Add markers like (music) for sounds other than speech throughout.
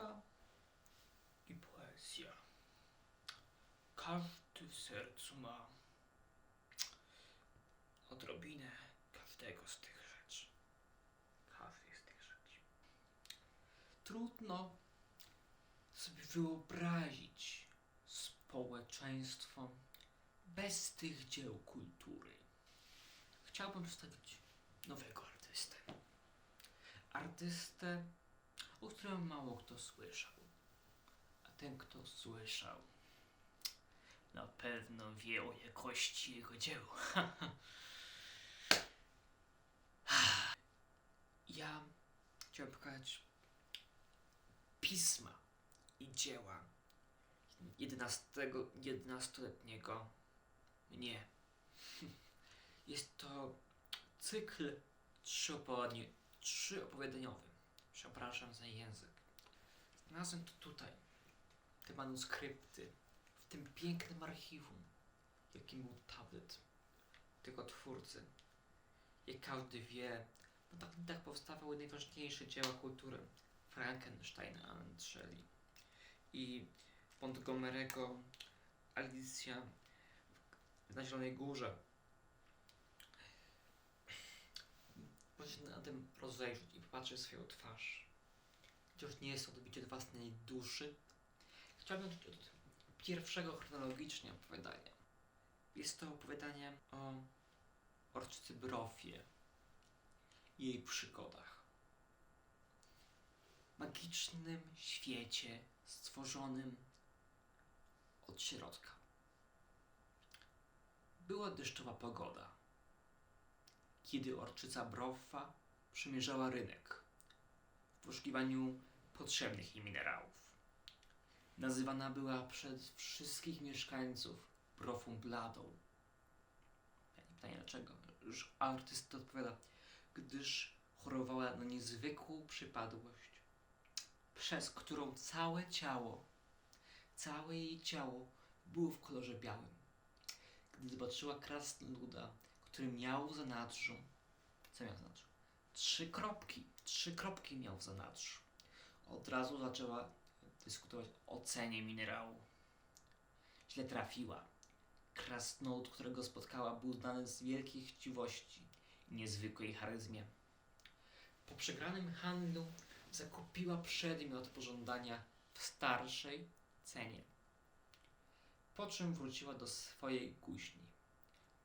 muzyka i poezja. Każdy w sercu ma odrobinę każdego z tych rzeczy. Każdej z tych rzeczy. Trudno sobie wyobrazić społeczeństwo bez tych dzieł kultury. Chciałbym przedstawić nowego artystę. Artystę, o którym mało kto słyszał. A ten, kto słyszał, na pewno wie o jakości jego dzieł. (laughs) ja chciałem pokazać pisma i dzieła 11, 11-letniego mnie. (laughs) Jest to cykl trzyopowiadanie, trzyopowiadaniowy. Przepraszam za język. Znalazłem to tutaj, te manuskrypty, w tym pięknym archiwum, jakim był tablet tego twórcy. Jak każdy wie, na tabletach powstawały najważniejsze dzieła kultury. Frankenstein Anne Shelley i Montgomery'ego Alicja na Zielonej Górze. Możesz na tym rozejrzeć i popatrzeć w swoją twarz. Chociaż nie jest to odbicie od własnej duszy. Chciałbym zacząć od pierwszego chronologicznie opowiadania. Jest to opowiadanie o orczce Brofie i jej przygodach. Magicznym świecie stworzonym od środka. Była deszczowa pogoda, kiedy orczyca Broffa przemierzała rynek w poszukiwaniu potrzebnych jej minerałów. Nazywana była przez wszystkich mieszkańców Brofą Bladą. Pytanie dlaczego? Już artysta odpowiada, gdyż chorowała na niezwykłą przypadłość, przez którą całe ciało, całe jej ciało było w kolorze białym. Gdy zobaczyła krasnoluda, który miał w zanadrzu, co miał w zanadrzu? Trzy kropki, trzy kropki miał w zanadrzu. Od razu zaczęła dyskutować o cenie minerału. Źle trafiła. Krasnolud, którego spotkała, był znany z wielkiej chciwości i niezwykłej charyzmie. Po przegranym handlu zakupiła przedmiot pożądania w starszej cenie. Po czym wróciła do swojej kuźni,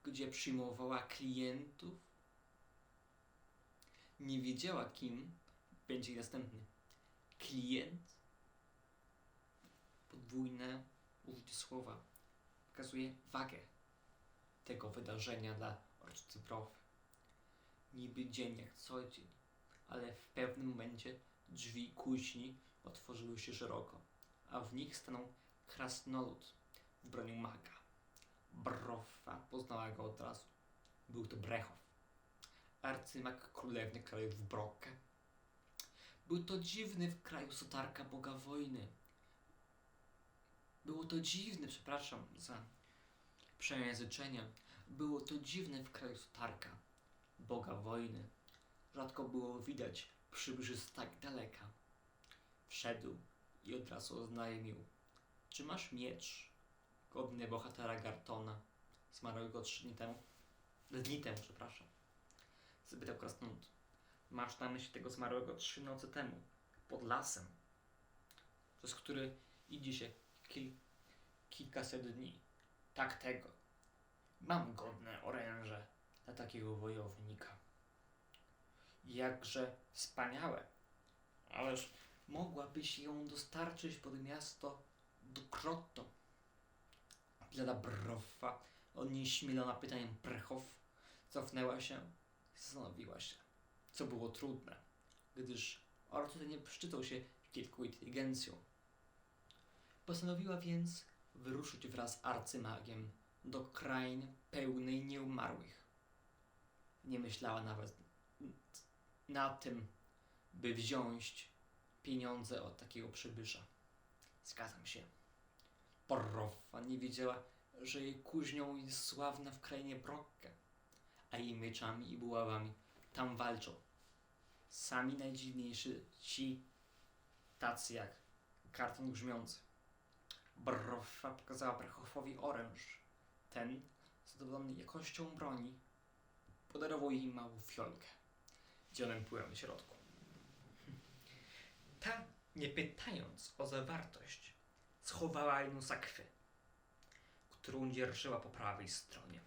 gdzie przyjmowała klientów. Nie wiedziała, kim będzie następny klient. Podwójne użycie słowa pokazuje wagę tego wydarzenia dla orczycy Profy. Niby dzień jak co dzień, ale w pewnym momencie drzwi kuźni otworzyły się szeroko, a w nich stanął krasnolud w broniu maga. Broffa poznała go od razu. Był to Brechow, arcymak królewny krajów Brocke. Był to dziwny w kraju sotarka boga wojny. Było to dziwne, przepraszam za przejęzyczenie, było to dziwne w kraju sotarka boga wojny. Rzadko było widać przybyszy z tak daleka. Wszedł i od razu oznajmił. Czy masz miecz? Godny bohatera Gartona, zmarłego trzy dni temu. Dni temu, przepraszam. Zapytał krasnolud. Masz na myśli tego zmarłego trzy noce temu, pod lasem, przez który idzie się kil, kilkaset dni. Tak tego. Mam godne oręże dla takiego wojownika. Jakże wspaniałe. Ależ mogłabyś ją dostarczyć pod miasto do Krotto. Glada Broffa, onieśmielona pytaniem Prechow, cofnęła się i zastanowiła się, co było trudne, gdyż Artur nie szczytał się wielką inteligencją. Postanowiła więc wyruszyć wraz z arcymagiem do krain pełnej nieumarłych. Nie myślała nawet na tym, by wziąć pieniądze od takiego przybysza. Zgadzam się. Broffa nie wiedziała, że jej kuźnią jest sławna w krainie Brocke, a jej mieczami i buławami tam walczą. Sami najdziwniejsi ci, tacy jak karton grzmiący. Broffa pokazała Brachoffowi oręż. Ten, zadowolony jakością broni, podarował jej małą fiolkę. Dzionem płyłem w środku. (laughs) Ta, nie pytając o zawartość, schowała jedną sakwę, którą dzierżyła po prawej stronie.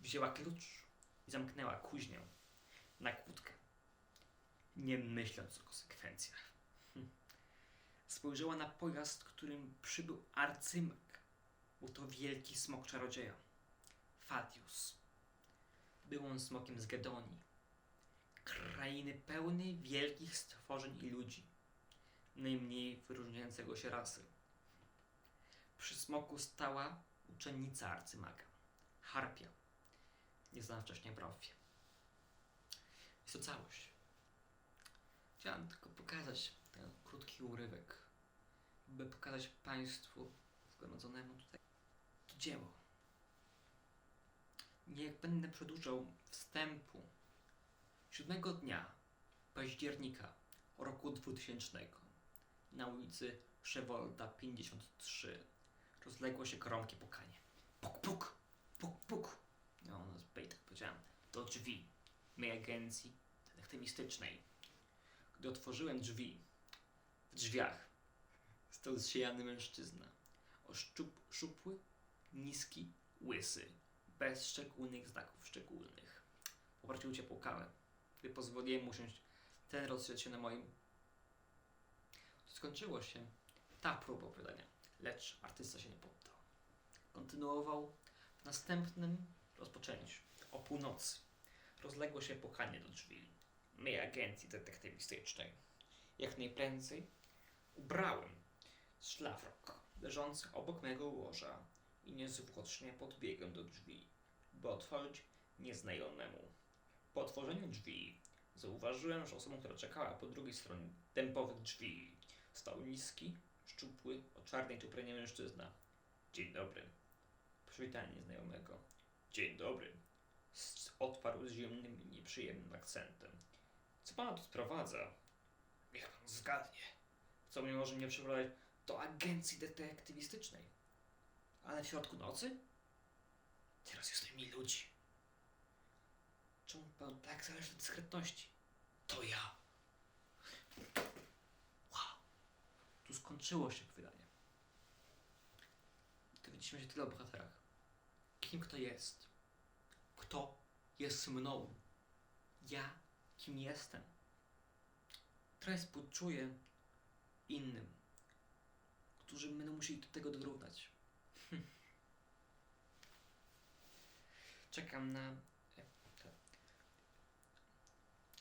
Wzięła klucz i zamknęła kuźnię na kłódkę, nie myśląc o konsekwencjach. Hm. Spojrzała na pojazd, którym przybył arcymak. Był to wielki smok czarodzieja. Fatius. Był on smokiem z Gedonii. Krainy pełnej wielkich stworzeń i ludzi. Najmniej wyróżniającego się rasy. Przy smoku stała uczennica arcymaga. Harpia. Nieznana wcześniej Brofie. Jest to całość. Chciałem tylko pokazać ten krótki urywek, by pokazać Państwu zgromadzonemu tutaj to dzieło. Nie będę przedłużał wstępu. Siódmego dnia października roku 2000 na ulicy Przewolta 53 rozległo się gromkie pukanie. Puk, puk, puk, puk. No, no, zbyt, tak powiedziałem. Do drzwi mojej agencji detektywistycznej. Gdy otworzyłem drzwi, w drzwiach stał zsiejany mężczyzna. O szczup, szczupły, niski, łysy, bez szczególnych znaków szczególnych. Poprosił ciepłą kawę. Gdy pozwoliłem mu usiąść, ten rozszedł się na moim. Skończyło się ta próba opowiadania, lecz artysta się nie poddał. Kontynuował w następnym rozpoczęciu. O północy rozległo się pukanie do drzwi mojej agencji detektywistycznej. Jak najprędzej ubrałem szlafrok leżący obok mego łoża i niezwłocznie podbiegłem do drzwi, by otworzyć nieznajomemu. Po otworzeniu drzwi zauważyłem, że osobą, która czekała po drugiej stronie dębowych drzwi stał niski, szczupły, o czarnej czuprenie mężczyzna. Dzień dobry. Przywitanie nieznajomego. Dzień dobry. Odparł z zimnym i nieprzyjemnym akcentem. Co pana tu sprowadza? Niech pan zgadnie. Co mnie może mnie przyprowadzić do agencji detektywistycznej? Ale w środku nocy? Teraz jest mi ludzi. Czemu pan tak zależy od dyskretności? To ja. Tu skończyło się opowiadanie. Dowiedzieliśmy się tyle o bohaterach. Kim kto jest? Kto jest mną? Ja kim jestem? Trochę współczuję innym, którzy będą musieli do tego dorównać. Czekam na e,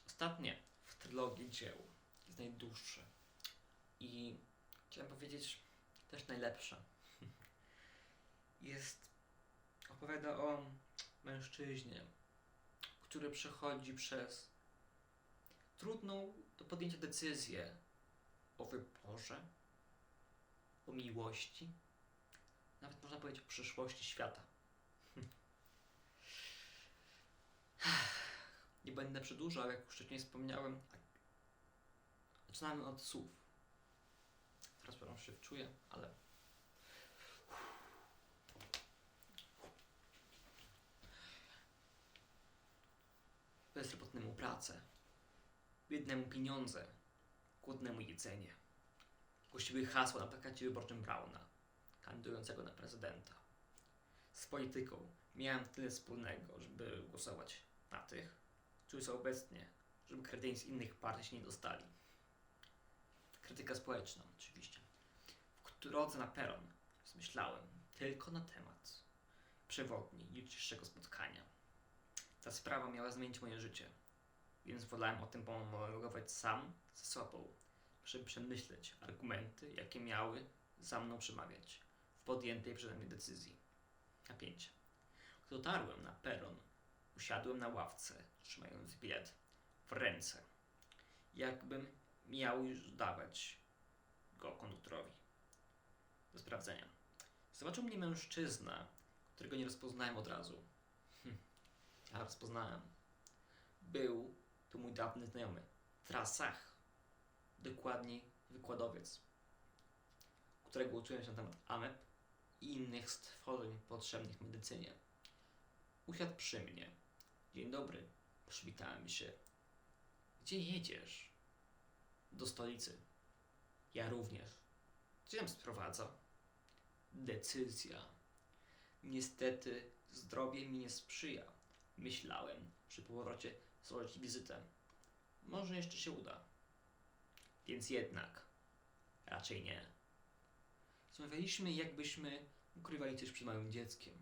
ostatnie w trylogii dzieł. Jest najdłuższe. I chciałem powiedzieć też najlepsze. Jest opowiada o mężczyźnie, który przechodzi przez trudną do podjęcia decyzję o wyborze, o miłości, nawet można powiedzieć o przyszłości świata. Nie będę przedłużał, jak już wcześniej wspomniałem. Zaczynamy od słów. Przepraszam, się wczuję, ale bezrobotnemu pracę, biednemu pieniądze, głodnemu jedzenie. Głosiły hasła na plakacie wyborczym Brauna, kandydującego na prezydenta. Z polityką miałem tyle wspólnego, żeby głosować na tych, którzy są obecnie, żeby kredyt z innych partii się nie dostali. Krytyka społeczna, oczywiście. Drodze na peron zmyślałem tylko na temat przewodni jutrzejszego spotkania. Ta sprawa miała zmienić moje życie, więc wolałem o tym pomogować sam ze sobą, żeby przemyśleć argumenty, jakie miały za mną przemawiać w podjętej przeze mnie decyzji. Napięcie. Gdy dotarłem na peron, usiadłem na ławce, trzymając bilet w ręce, jakbym miał już dawać go konduktorowi do sprawdzenia. Zobaczył mnie mężczyzna, którego nie rozpoznałem od razu. Hm. Ja rozpoznałem. Był to mój dawny znajomy. Trasach. dokładniej wykładowiec, którego uczyłem się na temat ameb i innych stworzeń potrzebnych medycynie. Usiadł przy mnie. Dzień dobry, przywitałem się. Gdzie jedziesz? Do stolicy. Ja również. Gdzie nam sprowadza? Decyzja. Niestety zdrowie mi nie sprzyja. Myślałem przy powrocie złożyć wizytę. Może jeszcze się uda. Więc jednak raczej nie. Rozmawialiśmy, jakbyśmy ukrywali coś przed małym dzieckiem.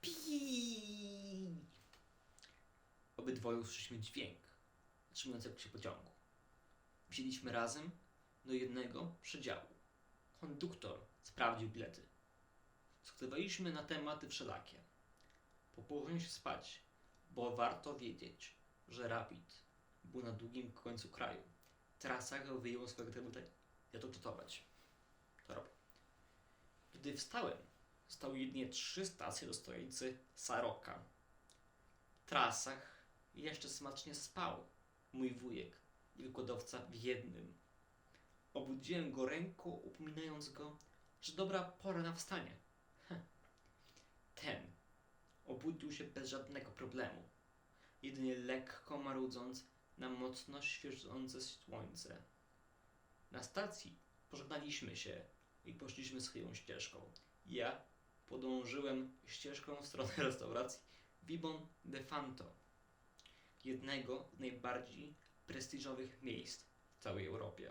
Pi! Obydwoje usłyszeliśmy dźwięk zatrzymującego się pociągu. Wzięliśmy razem do jednego przedziału. Konduktor sprawdził bilety. Dyskutowaliśmy na tematy wszelakie. Po się spać, bo warto wiedzieć, że Rapid był na drugim końcu kraju. Trasach wyjął swojego trybuta ja to czytować. To robię. Gdy wstałem, stały jedynie trzy stacje do stolicy Saroka. W trasach jeszcze smacznie spał mój wujek i wykładowca w jednym. Obudziłem go ręką, upominając go, że dobra pora na wstanie. Heh. Ten obudził się bez żadnego problemu, jedynie lekko marudząc na mocno świecące słońce. Na stacji pożegnaliśmy się i poszliśmy swoją ścieżką. Ja podążyłem ścieżką w stronę (laughs) restauracji Vibon de Fanto, jednego z najbardziej prestiżowych miejsc w całej Europie.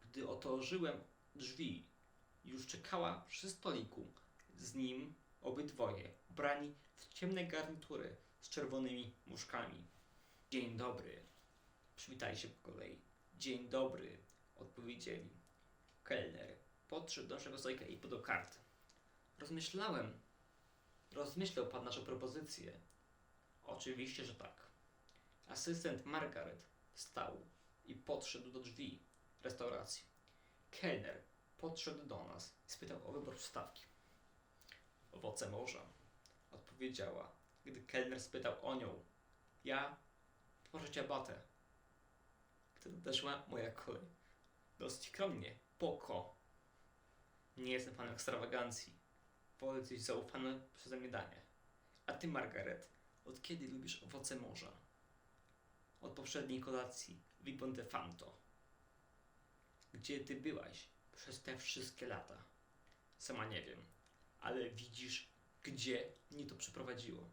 Gdy otworzyłem drzwi, już czekała przy stoliku z nim obydwoje, ubrani w ciemne garnitury z czerwonymi muszkami. Dzień dobry. Przywitali się po kolei. Dzień dobry, odpowiedzieli. Kelner podszedł do naszego stolika i podał kartę. Rozmyślałem. Rozmyślał pan naszą propozycję. Oczywiście, że tak. Asystent Margaret wstał i podszedł do drzwi restauracji. Kelner podszedł do nas i spytał o wybór przystawki. Owoce morza, odpowiedziała, gdy kelner spytał o nią. Ja poproszę ciabatę. Gdy nadeszła moja kolej. Dosyć skromnie, poko. Nie jestem fanem ekstrawagancji. Wolę coś zaufane przeze mnie danie. A ty, Margaret, od kiedy lubisz owoce morza? Od poprzedniej kolacji, Vipon de Fanto. Gdzie ty byłaś przez te wszystkie lata? Sama nie wiem, ale widzisz, gdzie mnie to przyprowadziło.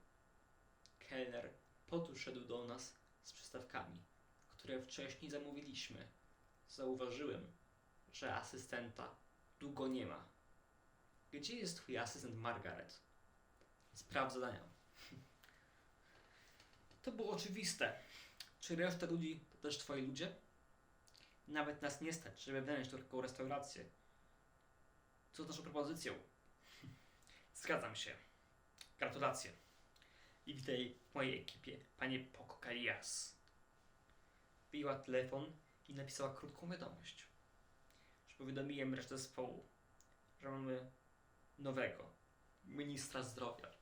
Kelner podszedł do nas z przystawkami, które wcześniej zamówiliśmy. Zauważyłem, że asystenta długo nie ma. Gdzie jest twój asystent Margaret? Spraw zadania. (laughs) To było oczywiste. Czy reszta ludzi to też twoi ludzie? Nawet nas nie stać, żeby wynająć taką restaurację. Co z naszą propozycją? (laughs) Zgadzam się. Gratulacje. I witaj w mojej ekipie, panie Pokokalias. Wyjęła telefon i napisała krótką wiadomość. Że powiadomiłem resztę zespołu, że mamy nowego ministra zdrowia.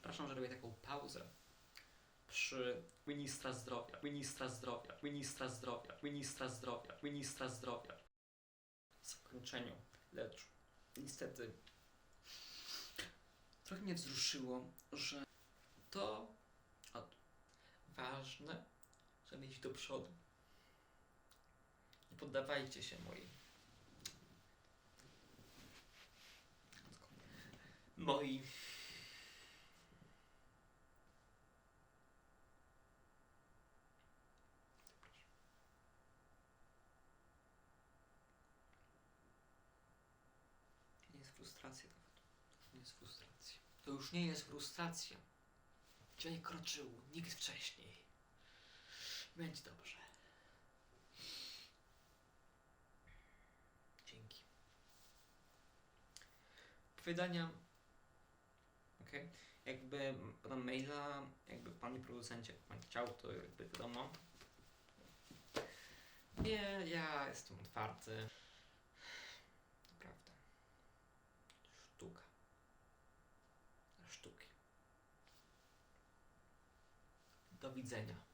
Przepraszam, że robię taką pauzę przy ministra zdrowia, ministra zdrowia, ministra zdrowia, ministra zdrowia, ministra zdrowia. W zakończeniu, lecz niestety trochę mnie wzruszyło, że to ważne, żeby iść do przodu. Nie poddawajcie się moi. Moi. Frustracja nawet. To nie jest frustracja. To już nie jest frustracja. Cię kroczył nikt wcześniej. Będzie dobrze. Dzięki. Powiadania. Okej. Jakby podam maila, jakby panie producencie, pan chciał, to jakby wiadomo. Nie, ja jestem otwarty. Do widzenia.